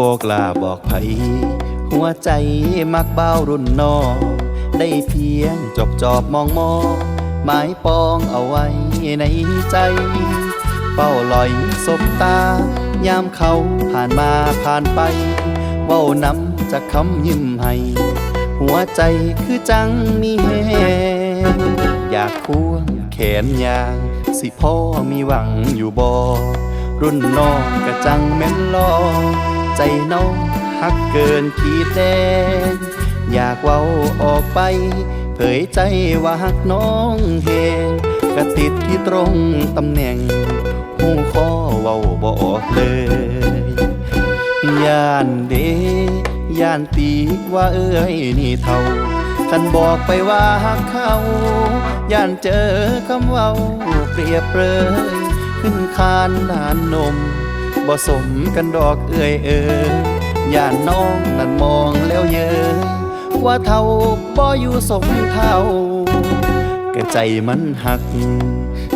บอกลาบอกไผหัวใจมักเบ้ารุ่นน้องได้เพียงจอบจอบมองมองหมายปองเอาไว้ในใจเป้าลอยสบตา ยามเขาผ่านมาผ่านไป เว้านำจากคำยิ้มให้ หัวใจคือจังมีแหงอยากควงแขนยาง สิพ่อมีหวังอยู่บ่รุ่นน้องกะจังแม่นลอ ใจน้องฮักเกินขีดแดงอยากเว้าออกไป เผยใจว่าฮักน้องเฮงกระติดที่ตรงตำแหน่งหูคอเว้าบออกเลยย่านเดย่านตีว่าเอ้ยนี่เท่ากันบอกไปว่าหักเขา ย่านเจอคำเว้าเปรียบเปรยขึ้นคานนานนม บ่สมกันดอกเอ้ยเอ้ยย่านน้องนั่นมองแล้วเย้ยว่าเท่าบ่อยู่สมเท่ากะใจมันหัก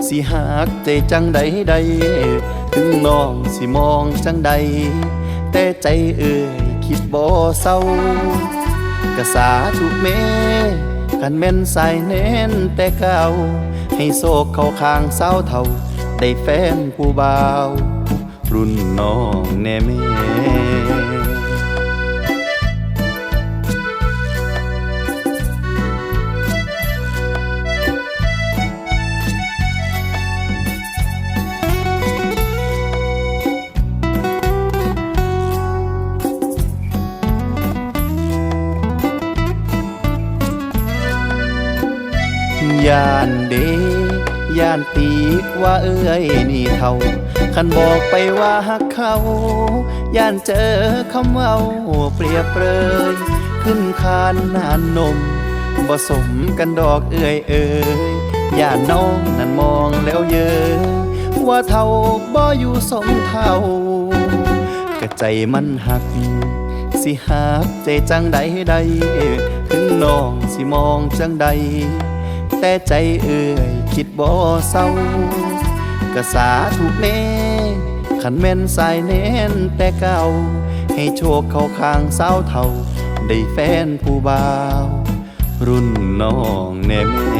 สิหักใจจังใดใด ถึงน้องสิมองจังใด แต่ใจเอ่ยคิดบ่เศร้ากะสาทุกเมคันแม่นสายเน้นแต่เก่าให้โศกเข้าข้างเศร้าเท่า ได้แฟนผู้บ่าว รุ่นน้องแน่แม่ย่านเดย่านตีกว่าเอ้ยนี่เท่า คันบอกไปว่าหักเขา ย่านเจอคำเว้าเปรียบเปรยขึ้นคานนานนมบ่สมกันดอกเอ้ยเอ้ยย่านน้องนั่นมองแล้วเยอะ ว่าเท่าบ่อยู่สมเท่ากระใจมันหัก สิหักใจจังใดใด ถึงน้องสิมองจังใด แต่ใจเอ่ยคิดบ่เศร้า กะสาถูกเน่ขันแม่นสายเน้นแต่เก่า ให้โชคเข้าข้างสาวเท่า ได้แฟนผู้บ่าว รุ่นน้องแน่แม่